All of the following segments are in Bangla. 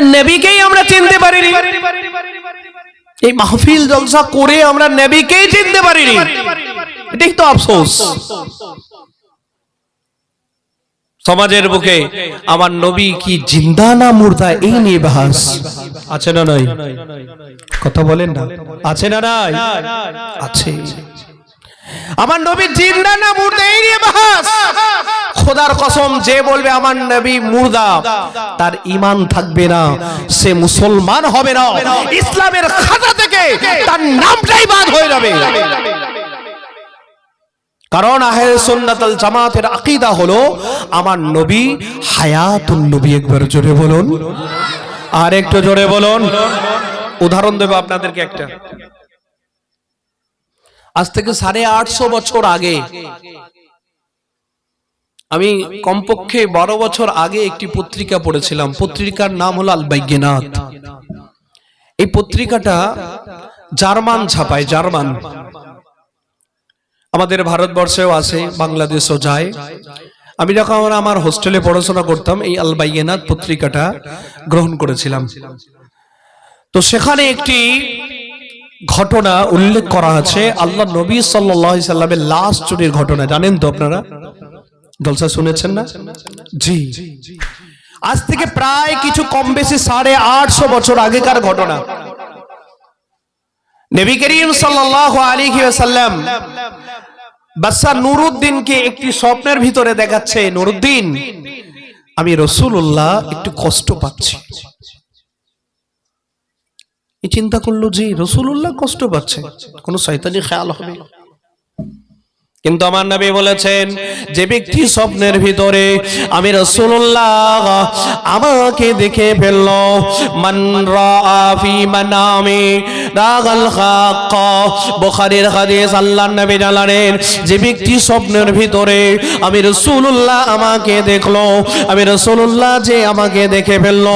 নেবিকেই আমরা চিনতে পারিনি। এই মাহফিল জলসা করে আমরা নেবিকেই চিনতে পারিনি। এটাই তো আফসোস। সমাজের বুকে আমার নবী কি জিন্দা না মুর্দা, এই নিয়ে বাহাস। আছে না নাই? কথা বলেন না। আছে না নাই? আছে। আমার নবী জিন্দা না মুর্দা এই নিয়ে বাহাস। খোদার কসম যে বলবে আমার নবী মুর্দা তার ইমান থাকবে না সে মুসলমান হবে না। ইসলামের খাতা থেকে তার নামটাই বাদ হয়ে যাবে। কারণ আহের সুন্নাতুল জামাতের আকীদা হলো আমার নবী হায়াতুন নবী একবার জোরে বলুন। আর একটু জোরে বলুন। উদাহরণ দেব আপনাদেরকে একটা। আজ থেকে সাড়ে আটশো বছর আগে। আমি কমপক্ষে বারো বছর আগে একটি পত্রিকা পড়েছিলাম। পত্রিকার নাম হলো আল বাইগিনাত এই পত্রিকাটা জার্মান ছাপায় জার্মান। আমাদের ভারতবর্ষেও আছে বাংলাদেশও যায়। আমি যখন আমার হোস্টেলে পড়াশোনা করতাম এই আল বাইগিনাত পত্রিকাটা গ্রহণ করেছিলাম। তো সেখানে একটি ঘটনা উল্লেখ করা আছে। আল্লাহ নবী সাল্লামের লাশ চুরির ঘটনা, জানেন তো আপনারা? জলসা শুনেছেন না? জি। আজ থেকে প্রায় কিছু কম বেশি সাড়ে আটশো বছর আগেকার ঘটনা। নবী করিম সাল্লাল্লাহু আলাইহি ওয়াসাল্লাম বাদশা নুরুদ্দিনকে একটি স্বপ্নের ভিতরে দেখাচ্ছে, নুরুদ্দিন, আমি রসুল্লাহ একটু কষ্ট পাচ্ছি। চিন্তা করল যে রসুল্লাহ কষ্ট পাচ্ছে কোনো শয়তানি খেয়াল হবে? কিন্তু আমার নবী বলেছেন, যে ব্যক্তি স্বপ্নের ভিতরে আমি রসুল্লাহ আমাকে দেখে ফেলল, মান রাফি রাগাল বুখারীর হাদিস আল্লাহর নবী জানালেন, যে ব্যক্তি স্বপ্নের ভিতরে আমি রসুল্লাহ আমাকে দেখল, আমি রসুল্লাহ যে আমাকে দেখে ফেলল,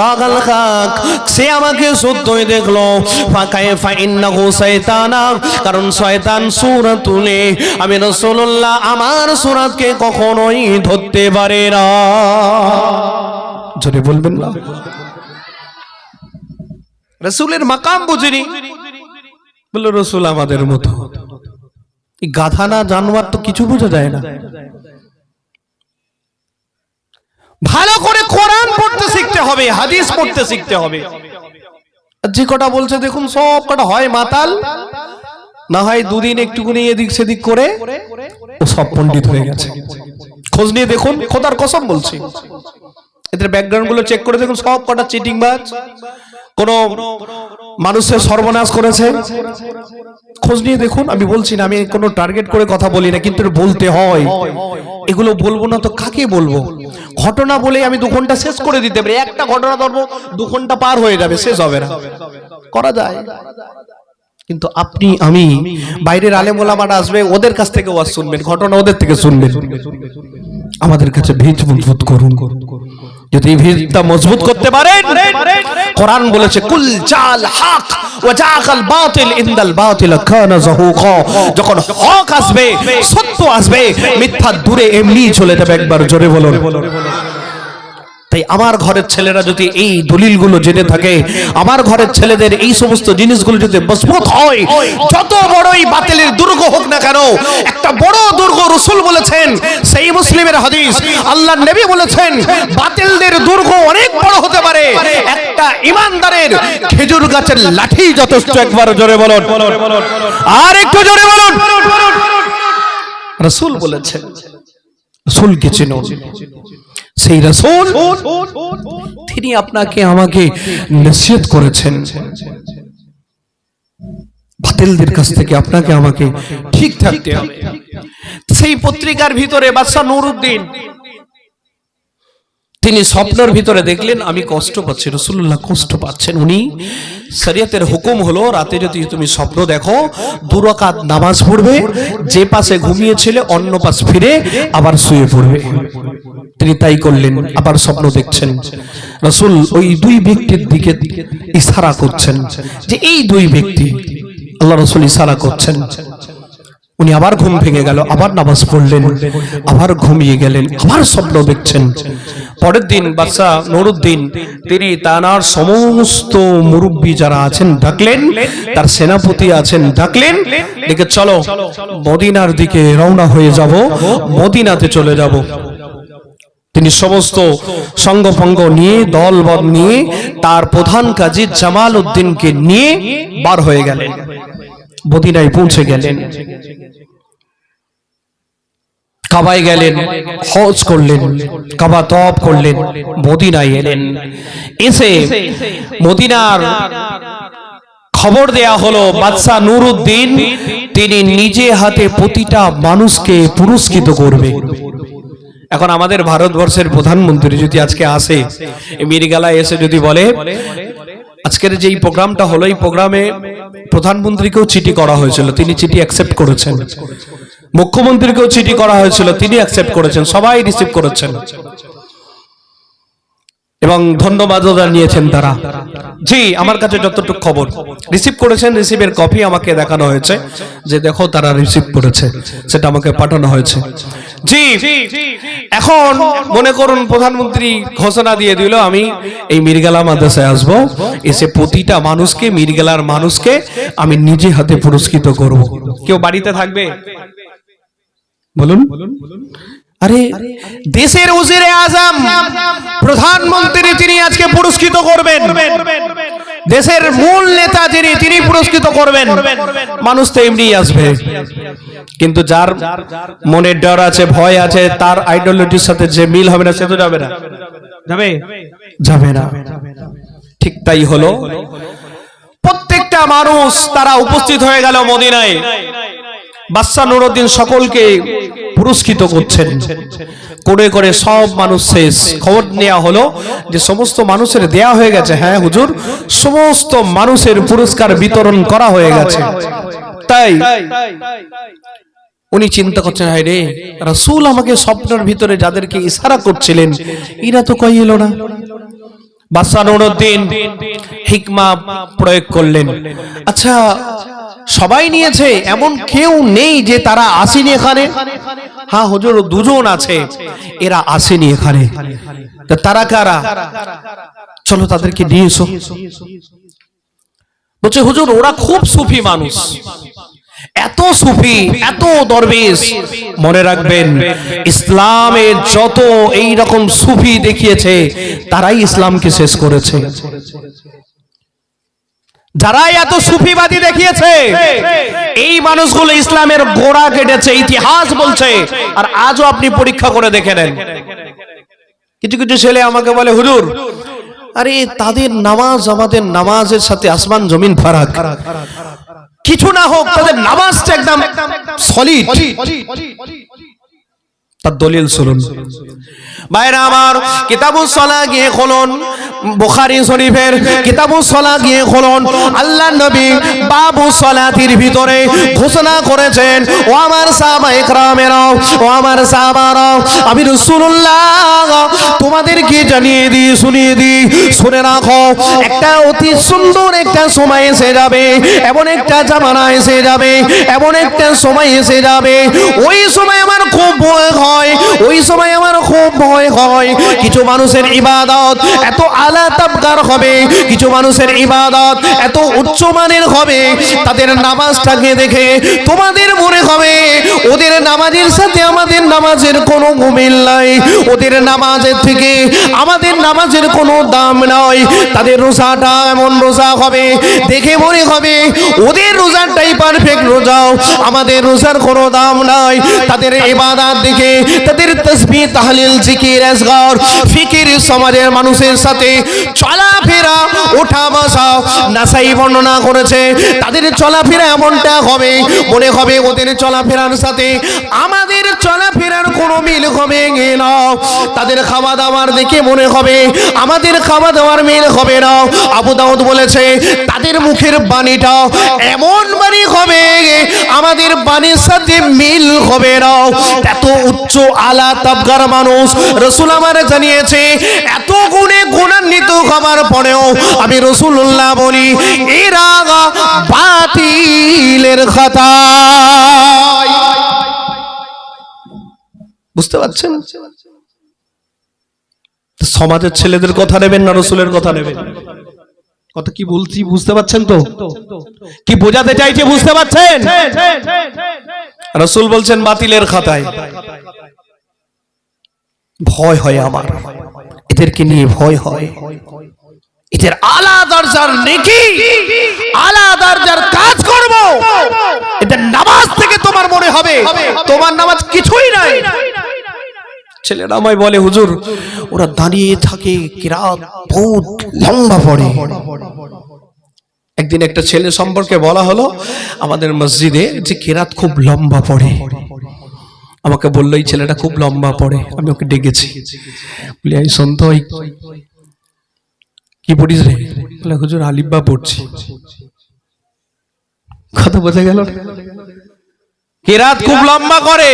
রাগাল হাক সে আমাকে সত্যই দেখল। ফাঁকায় ফাইন্নাহু শয়তানা, কারণ শয়তান সূরা তুলে আমি রসুল্লাহ আমার সুরাতকে কখনোই ধরতে পারে না। জোরে বলবেন না। রসুলের মাকাম বুঝিনি। বলল রসুল আমাদের মতো। গাধা না জানোয়ার তো কিছু বোঝা যায় না। ভালো করে কোরআন পড়তে শিখতে হবে হাদিস পড়তে শিখতে হবে। যে কটা বলছে দেখুন সব কটা হয় মাতাল। না হয় দুদিন একটুকুনি এদিক সেদিক করে ও সব পণ্ডিত হয়ে গেছে। খোঁজ নিয়ে দেখুন, খোদার কসম বলছি। এদের ব্যাকগ্রাউন্ডগুলো চেক করে দেখুন, সব কটা চিটিং বাজ কোন মানুষের সর্বনাশ করেছে। খোঁজ নিয়ে দেখুন, আমি বলছি না, আমি কোনো টার্গেট করে কথা বলি না, কিন্তু বলতে হয়। এগুলো বলব না তো কাকে বলব? ঘটনা বলে আমি দু ঘণ্টা শেষ করে দিতে পারি। একটা ঘটনা ধরবো, দু ঘণ্টা পার হয়ে যাবে, শেষ হবে না। করা যায়। কিন্তু আপনি, আমি বাইরের আলেম ওলামারা আসবে, ওদের কাছ থেকে ওয়াজ শুনবেন, ঘটনা ওদের থেকে শুনবেন। আমাদের কাছে ভিজ মজবুত করুন। যদি ভিজটা মজবুত করতে পারেন, কোরআন বলেছে, কুল জাল হক ওয়া জাকাল বাতিল ইনদাল বাতিল কানা যাহুকা যখন হক আসবে, সত্য আসবে, মিথ্যা দূরে এমনি চলে যাবে, একবার জোরে বলুন। তাই আমার ঘরের ছেলেরা যদি এই দলিলগুলো জেনে থাকে, আমার ঘরের ছেলেদের এই সমস্ত জিনিসগুলো যদি মজবুত হয়, যত বড়ই বাতিলের দুর্গ হোক না কেন, একটা বড় দুর্গ রসুল বলেছেন, সেই মুসলিমের হাদিস আল্লাহ নবী বলেছেন, বাতিলদের দুর্গ অনেক বড় হতে পারে। একটা ইমানদারের খেজুর গাছের লাঠি যথেষ্ট একবার জোরে বলুন। আর একটু জোরে বলুন। রসুল বলেছেন, রসুলকে চিনুন। সেই রসুল তিনি আপনাকে আমাকে নসিহত করেছেন। বাতিলদের কাছ থেকে আপনাকে আমাকে ঠিক থাকতে হবে। সেই পত্রিকার ভিতরে বাদশাহ নুরুদ্দিন তিনি স্বপ্নের ভিতরে দেখলেন, আমি কষ্ট পাচ্ছি রসুল্লাহ কষ্ট পাচ্ছেন। উনি শরিয়তের হুকুম হলো, রাতে যদি তুমি স্বপ্ন দেখো দুরাকাত নামাজ পড়বে, যে পাশে ঘুমিয়েছিলে, অন্য পাশ ফিরে আবার শুয়ে পড়বে। তিনি তাই করলেন, আবার স্বপ্ন দেখছেন। রসুল ওই দুই ব্যক্তির দিকে ইশারা করছেন যে, এই দুই ব্যক্তি, আল্লাহ রসুল ইশারা করছেন। উনি আবার ঘুম ভেঙে গেল, আবার নামাজ পড়লেন, আবার ঘুমিয়ে গেলেন, আবার স্বপ্ন দেখছেন। পরের দিন বাদশাহ নুরুদ্দিন, তিনি তানার সমস্ত মুরব্বী যারা আছেন, ডাকলেন, তার সেনাপতি আছেন, ডাকলেন ডেকে চলো, মদিনার দিকে রওনা হয়ে যাব, মদিনাতে চলে যাব। তিনি সমস্ত সঙ্গভঙ্গ নিয়ে, দলবল নিয়ে, তার প্রধান কাজী জামাল উদ্দিনকে নিয়ে বার হয়ে গেলেন। মদিনায় পৌঁছে গেলেন। কাবায় গেলেন, হজ করলেন, কাবা তপ করলেন মদিনায় এলেন। এসে মদিনার খবর দেয়া হলো বাদশাহ নুরুদ্দিন, তিনি নিজে হাতে প্রতিটা মানুষকে পুরস্কৃত করবে। এখন আমাদের ভারতবর্ষের প্রধানমন্ত্রী যদি আজকে আসে মিরগালায় এসে যদি বলে আজকের যে এই প্রোগ্রামটা হলো, এই প্রোগ্রামে প্রধানমন্ত্রীকেও চিঠি করা হয়েছিল, তিনি চিঠি অ্যাকসেপ্ট করেছেন। মুখ্যমন্ত্রীকেও চিঠি করা হয়েছিল, তিনি অ্যাকসেপ্ট করেছেন, সবাই রিসিভ করেছেন। এবং ধন্যবাদ নিয়েছেন তারা। জি, আমার কাছে যতটুকু খবর। রিসিভ করেছেন রিসিভের কপি আমাকে দেখানো হয়েছে, যে দেখো তারা রিসিভ করেছে, সেটা আমাকে পাঠানো হয়েছে। জি এখন মনে করুন প্রধানমন্ত্রী ঘোষণা দিয়ে দিল, আমি এই মির্গালা মাদ্রাসায় আসব, এসে প্রতিটা মানুষকে, মির্গালার মানুষকে আমি নিজে হাতে পুরস্কৃত করব। কেউ বাড়িতে থাকবে? বলুন। আরে, দেশের উজিরে আজম, প্রধানমন্ত্রী তিনি আজকে পুরস্কৃত করবেন। দেশের মূল নেতা যিনি তিনি পুরস্কৃত করবেন। মানুষ তো এমনি আসবে। কিন্তু যার মনের ডর আছে ভয় আছে তার আইডোলজির সাথে যে মিল হবে না সে তো যাবে না। যাবে? যাবে না। ঠিক তাই হলো। প্রত্যেকটা মানুষ তারা উপস্থিত হয়ে গেল মদিনায়। বাদশাহ নুরুদ্দিন সকলকে পুরস্কৃত করছেন। করে করে সব মানুষ শেষ। খবর নেওয়া হলো যে সমস্ত মানুষের দেয়া হয়ে গেছে। হ্যাঁ হুজুর, সমস্ত মানুষের পুরস্কার বিতরণ করা হয়ে গেছে। তাই উনি চিন্তা করছেন, হায় রে, রাসূল আমাকে স্বপ্নের ভিতরে যাদেরকে ইশারা করছিলেন এরা তো কই এলো না? বাদশাহ নুরুদ্দিন হিকমা প্রয়োগ করলেন। আচ্ছা সবাই নিয়েছে এমন কেউ নেই যে তারা আসেনি এখানে। হ্যাঁ হুজুর দুজন আছে এরা আসেনি এখানে। তা তারা কারা? চলো তাদেরকে নিয়ে এসো। বলছে হুজুর ওরা খুব সুফি মানুষ। এত সুফি এত দরবেশ। মনে রাখবেন ইসলামের যত এই রকম সুফি দেখিয়েছে তারাই ইসলামকে শেষ করেছে। যারা এত সুফিবাদী দেখিয়েছে, এই মানুষগুলো ইসলামের গোড়া কেটেছে, ইতিহাস বলছে, আর আজও আপনি পরীক্ষা করে দেখে নেন। কিছু কিছু ছেলে আমাকে বলে, হুজুর, আরে তাদের নামাজ আমাদের নামাজের সাথে আসমান জমিন ফারাক। কিছু না হোক, তাদের নামাজটা একদম সলিড তার দলিল শুনুন। বাইরে আমার, কিতাবুস সলা গিয়ে খুলুন। বুখারী শরীফের কিতাবুস সলা গিয়ে খুলুন। আল্লাহ নবী বাবু সলাতির ভিতরে ঘোষণা করেছেন, ও আমার সাহাবা ইকরামেরাও ও আমার সাহাবারাও, আমি রাসূলুল্লাহ, তোমাদেরকে জানিয়ে দিই, শুনিয়ে দিই, শুনে রাখো। একটা অতি সুন্দর একটা সময় এসে যাবে, এমন একটা জামানা এসে যাবে, এমন একটা সময় এসে যাবে। ওই সময় আমার খুব ভয় হয়। ওই সময় আমার খুব ভয় হয়। কিছু মানুষের ইবাদত এত আলা তাবকার হবে কিছু মানুষের ইবাদত এত উচ্চমানের হবে তাদের নামাজটাকে দেখে তোমাদের মনে হবে ওদের নামাজের সাথে আমাদের নামাজের কোনো মিল নাই। ওদের নামাজের থেকে আমাদের নামাজের কোনো দাম নয় তাদের রোজাটা এমন রোজা হবে দেখে মনে হবে ওদের রোজাটাই পারফেক্ট রোজাও। আমাদের রোজার কোনো দাম নাই। তাদের ইবাদত দেখে তাদের তসবিহ তাহলিল জিকির আসগার ফিকির সমাজের মানুষের সাথে চলাফেরা, ওঠা বসা, নাসাই বর্ণনা করেছে। তাদের চলাফেরা এমনটা হবে, মনে হবে ওদের চলাফেরার সাথে আমাদের চলাফেরার কোনো মিল হবে না। তাদের খাওয়া দাওয়ার দেখে মনে হবে, আমাদের খাওয়া দাওয়ার মিল হবে না। আবু দাউদ বলেছে, তাদের মুখের বাণীটা এমন বাণী হবে আমাদের বাণীর সাথে মিল হবে না। এত উচ্চ উচ্চ আলা তাবগার মানুষ। রসুল আমার জানিয়েছে, এত গুণে গুণান্বিত হবার পরেও আমি রসুল্লাহ বলি এরা বাতিলের খাতা। বুঝতে পারছেন? সমাজের ছেলেদের কথা নেবেন না, রসুলের কথা নেবেন? কথা কি বলছি, বুঝতে পারছেন তো? কি বোঝাতে চাইছে, বুঝতে পারছেন? রসুল বলছেন, বাতিলের খাতায়। ভয় হয় আমার। এদেরকে নিয়ে ভয় হয়। এদের আলা দরজার নেকি, আলা দরজার কাজ করব। এদের নামাজ থেকে তোমার মনে হবে। তোমার নামাজ কিছুই নাই। ছেলেরা আমায় বলে, হুজুর, ওরা দাঁড়িয়ে থাকে কিরাত বহুত লম্বা পড়ে। একদিন একটা ছেলে সম্পর্কে বলা হলো, আমাদের মসজিদে যে কেরাত খুব লম্বা পড়ে। আমাকে বলল, এই ছেলেটা খুব লম্বা পড়ে। আমি ওকে ডেকেছি। বলি, এই সন্ত কি পড়িস রে? বলে, হুজুর আলিব্বা পড়ছি। কথা বোঝা গেল? কেরাত খুব লম্বা করে?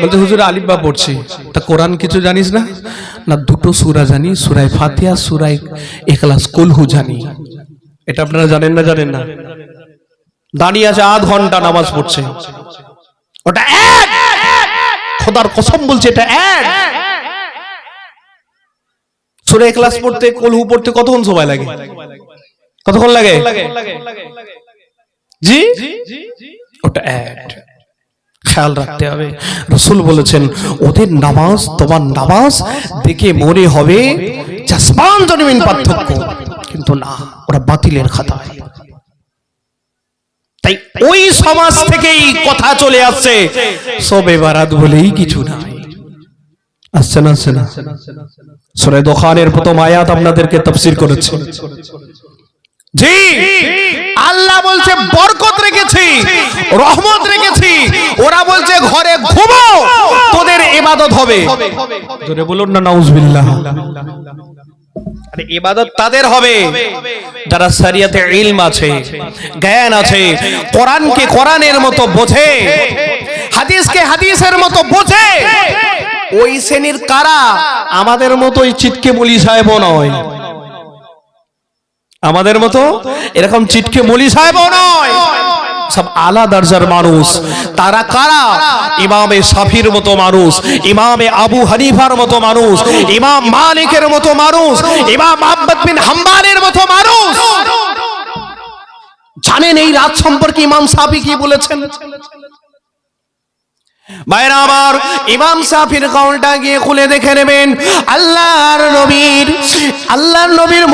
বলতে হুজুর আলিব্বা পড়ছি। তা কোরআন কিছু জানিস না? না, দুটো সূরা জানি, সূরায়ে ফাতিহা, সূরায়ে ইখলাস কুলহু জানি। এটা আপনারা জানেন না জানেন না? দাঁড়িয়ে আছে আধ ঘণ্টা নামাজ পড়ছে। ওটা খোদার কসম বলছে, এটা এক। সূরা ইখলাস পড়তে, কুলহু পড়তে কতক্ষণ সময় লাগে? কতক্ষণ লাগে? জি? ওটা এক। খেয়াল রাখতে হবে। রসুল বলেছেন, ওদের নামাজ, তোমার নামাজ দেখে মনে হবে জাসমান জনমিন পার্থক্য। কিন্তু না, ওরা বাতিলের খাতা তাই ওই সমাজ থেকেই কথা চলে আসছে। সবে বারাত বলেই কিছু না, আসছে না। সুরে দোকানের প্রথম আয়াত আপনাদেরকে তফসির করেছে। জি, আল্লাহ বলছে, বরকত রেখেছি, রহমত রেখেছি। ওরা বলছে, ঘরে ঘুমো, তোদের ইবাদত হবে। বলুন না, নাউজুবিল্লাহ। তাদের হবে। যারা আছে, জ্ঞান আছে মতো বোঝে, হাদিসকে হাদিসের মতো বোঝে, ওই শ্রেণির কারা আমাদের মতোই চিটকে বলি সাহেব নয়। আমাদের মতো এরকম চিটকে মলি সাহেব নয়। সব আলা দরজার মানুষ। তারা কারা? ইমামে সাফির মতো মানুষ, ইমামে আবু হানিফার মতো মানুষ, ইমাম মালিকের মতো মানুষ, ইমাম আহমদ বিন হাম্বালের মতো মানুষ। জানেন এই রাত সম্পর্কে ইমাম সাফি কি বলেছেন? ভাইরা আমার, ইমাম সাফির গিয়ে খুলে দেখে নেবেন। আল্লাহর নবীর আল্লাহর নবীর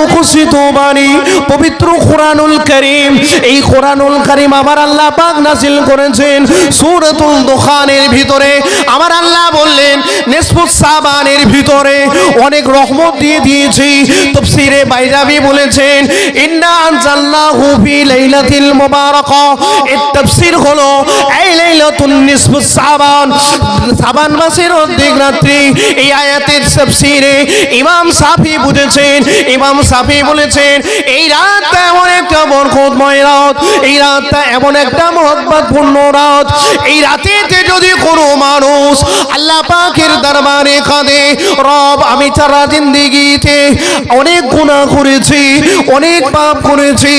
বাণী পবিত্র কোরআনুল করিম। এই কোরআনুল করিম আমার আল্লাহ পাক করেছেন সূরাতুল দোকানের ভিতরে। আমার আল্লাহ নিসফুস ভিতরে অনেক রহমত দিয়ে দিয়েছি। তাফসীরে বাইরাবি বলেছেন, ইন্না আনজালনাহু ফি লাইলাতিল মুবারাকা। এর তাফসীর হলো, এই লাইলাতুন নিসফুস সাবান সাবান মাসের অর্ধেক রাত্রি। এই আয়াতের তাফসীরে ইমাম সাফি বুঝেছেন, ইমাম সাফি বলেছেন, এই রাতটা এমন একটা বরকতময় রাত, এই রাতটা এমন একটা মহব্বতপূর্ণ রাত। এই রাতেতে যদি কোনো মানুষ আল্লাহ পাকের দরবারে কাঁদে রব, আমি সারা জিন্দিগিতে অনেক গুনাহ করেছি, অনেক পাপ করেছি।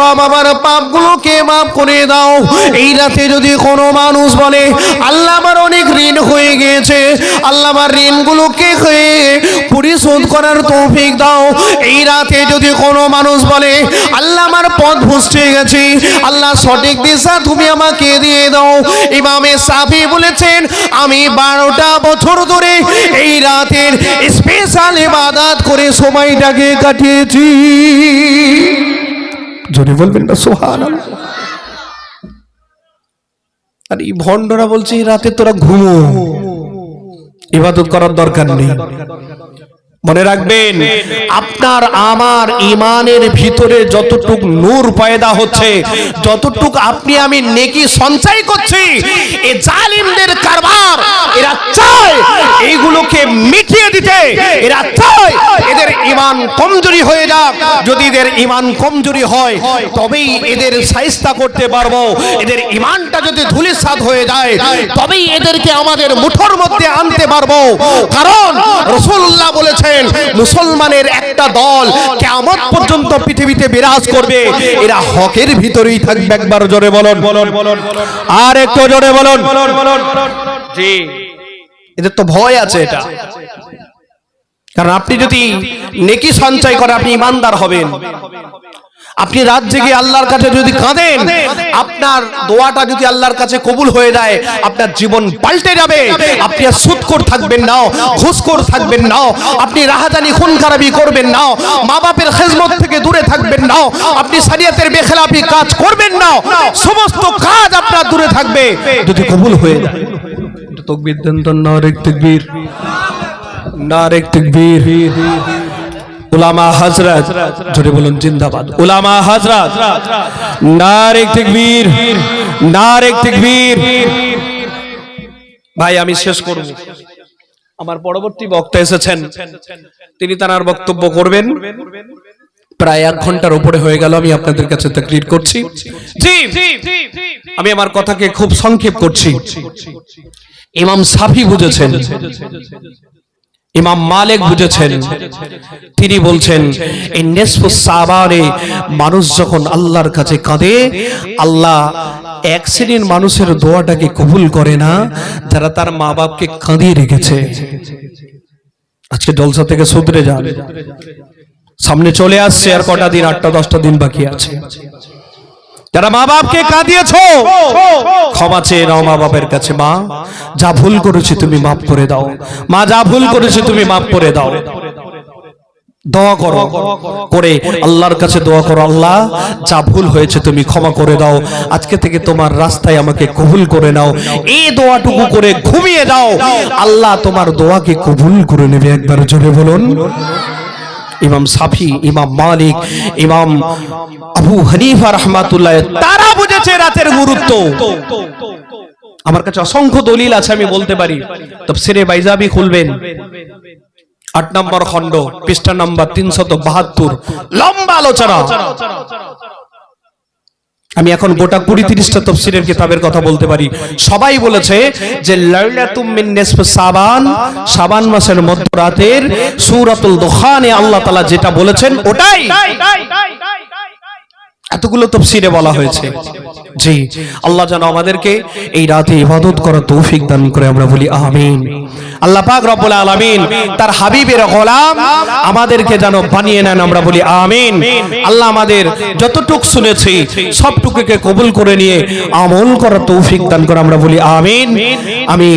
রব, আমার পাপগুলোকে মাফ করে দাও। এই রাতে যদি কোনো মানুষ বলে, আল্লাহ আমার অনেক ঋণ হয়ে গিয়েছে, আল্লাহ আমার ঋণগুলোকে হয়ে পরিশোধ করার তৌফিক দাও। এই রাতে যদি কোনো মানুষ বলে, আল্লাহ আমার পথ ভুসছে গেছে, আল্লাহ সঠিক দিশা তুমি আমাকে দিয়ে দাও। ইমামে সাফি বলেছেন, আমি বারোটা বছর ধরে এই রাতের স্পেশাল ইবাদাত করে সময়টাকে কাটিয়েছি। যদি বলবেন না সোহান আর এই ভণ্ডরা বলছে, এই রাতে তোরা ঘুমো। ইবাদত করার দরকার নেই। মনে রাখবেন, আপনার, আমার ইমানের ভিতরে যতটুক নূর পয়দা হচ্ছে, যতটুক আপনি আমি নেকি সঞ্চয় করছি, এ জালিমদের কারবার, এরা চায় এইগুলোকে মিটিয়ে দিতে, এরা চায় এদের ইমান কমজোরি হয়ে যাক, যদি এদের ইমান কমজোরি হয়, তবেই এদের সাইস্তা করতে পারব, এদের ইমানটা যদি ধুলিসাৎ হয়ে যায়, তবেই এদেরকে আমাদের মুঠোর মধ্যে আনতে পারব, কারণ রসুল্লাহ বলেছেন মুসলমানের একটা দল কেমন পর্যন্ত পৃথিবীতে বিরাজ করবে। এরা হকের ভিতরেই থাকবে, একবার জোরে বলুন। আর একটু জোরে বলুন। এদের তো ভয় আছে এটা। কারণ আপনি যদি নেকি সঞ্চয় করে, আপনি ইমানদার হবেন। আপনি রাত জেগে আল্লাহর কাছে যদি কাঁদেন, আপনার দোয়াটা যদি আল্লাহর কাছে কবুল হয়ে যায়, আপনার জীবন পাল্টে যাবে। আপনি আর সুদখোর থাকবেন না, ঘুষখোর থাকবেন না, আপনি রাহাজানি খুন খারাপি করবেন না মা বাপের খেজমত থেকে দূরে থাকবেন না, আপনি শরীয়তের বেখেলাপি কাজ করবেন না, সমস্ত কাজ আপনার দূরে থাকবে। যদি কবুল হয়ে যায়। তকবীর দেন তো তকবীর। নারেক তকবীর। উলামা হজরত জোরে বলুন, জিন্দাবাদ। উলামা হজরত নারেক তকবীর নারেক তকবীর। ভাই, আমি শেষ করব। আমার পরবর্তী বক্তা এসেছেন। তিনি তার বক্তব্য করবেন। প্রায় এক ঘণ্টার উপরে হয়ে গেল, আমি আপনাদের কাছে তাকরির করছি। জি, আমি আমার কথাকে খুব সংক্ষেপ করছি। ইমাম সাফি বুঝেছেন। ইমাম মালিক বুঝেছেন তিনি বলছেন এই নেসফু সাবারে মানুষ যখন আল্লাহর কাছে কাঁদে আল্লাহ এক শ্রেণির মানুষের দোয়াটাকে কবুল করে না যারা তার মা বাপকে কাঁদিয়ে রেখেছে। আজকে জলসা থেকে শুধরে যান। সামনে চলে আসছে আর কটা দিন আটটা দশটা দিন বাকি আছে। যারা মা বাপকে কাঁদিয়েছ, ক্ষমা চেয়ে নাও মা বাপের কাছে, মা। যা ভুল করেছি তুমি মাফ করে দাও। মা, যা ভুল করেছি তুমি মাফ করে দাও। দোয়া করো। করে আল্লাহর কাছে দোয়া করো, আল্লাহ, যা ভুল হয়েছে তুমি ক্ষমা করে দাও। আজকে থেকে তোমার রাস্তায় আমাকে কবুল করে নাও। এই দোয়াটুকু করে ঘুমিয়ে যাও আল্লাহ, তোমার দোয়াকে কবুল করে নেবে একবার জোরে বলুন। ইমাম সাফি, ইমাম মালিক, ইমাম আবু হানিফা রহমাতুল্লাহ, তারা বুঝেছে রাতের গুরুত্ব। আমার কাছে অসংখ্য দলিল আছে, আমি বলতে পারি। তফসিরে বাইজাবি খুলবেন। আট নম্বর খণ্ড, পৃষ্ঠা নম্বর তিনশত বাহাত্তর। লম্বা আলোচনা। আমি এখন গোটা কুড়ি তিরিশটা তফসিরের কিতাবের কথা বলতে পারি। সবাই বলেছে যে সাবান সাবান মাসের মধ্যরাতের সুরাতুল দোহানে আল্লাহ তালা যেটা বলেছেন ওটাই। এতগুলো তফসিরে বলা হয়েছে। জি। আল্লাহ যেন আমাদেরকে এই রাতে ইবাদত করার তৌফিক দান করে আমরা বলি আমিন। আল্লাহ পাক রব্বুল আলামিন তার হাবিবের গোলাম আমাদেরকে যেন বানিয়ে নেন আমরা বলি আমিন। আল্লাহ আমাদের যতটুক শুনেছি সবটুকুকে কবুল করে নিয়ে আমল করার তৌফিক দান করে আমরা বলি আমিন। আমি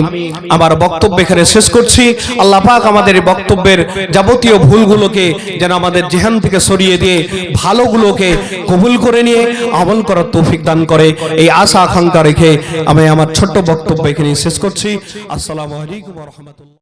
আমার বক্তব্য এখানে শেষ করছি। আল্লাহ পাক আমাদের এই বক্তব্যের যাবতীয় ভুলগুলোকে যেন আমাদের জেহান থেকে সরিয়ে দিয়ে ভালোগুলোকে কবুল করে নিয়ে আমল করার তৌফিক দান করে। এই আশা আকাঙ্ক্ষা রেখে আমি আমার ছোট্ট বক্তব্য এখানে শেষ করছি। আসসালামু আলাইকুম রাহমাতুল্লাহ।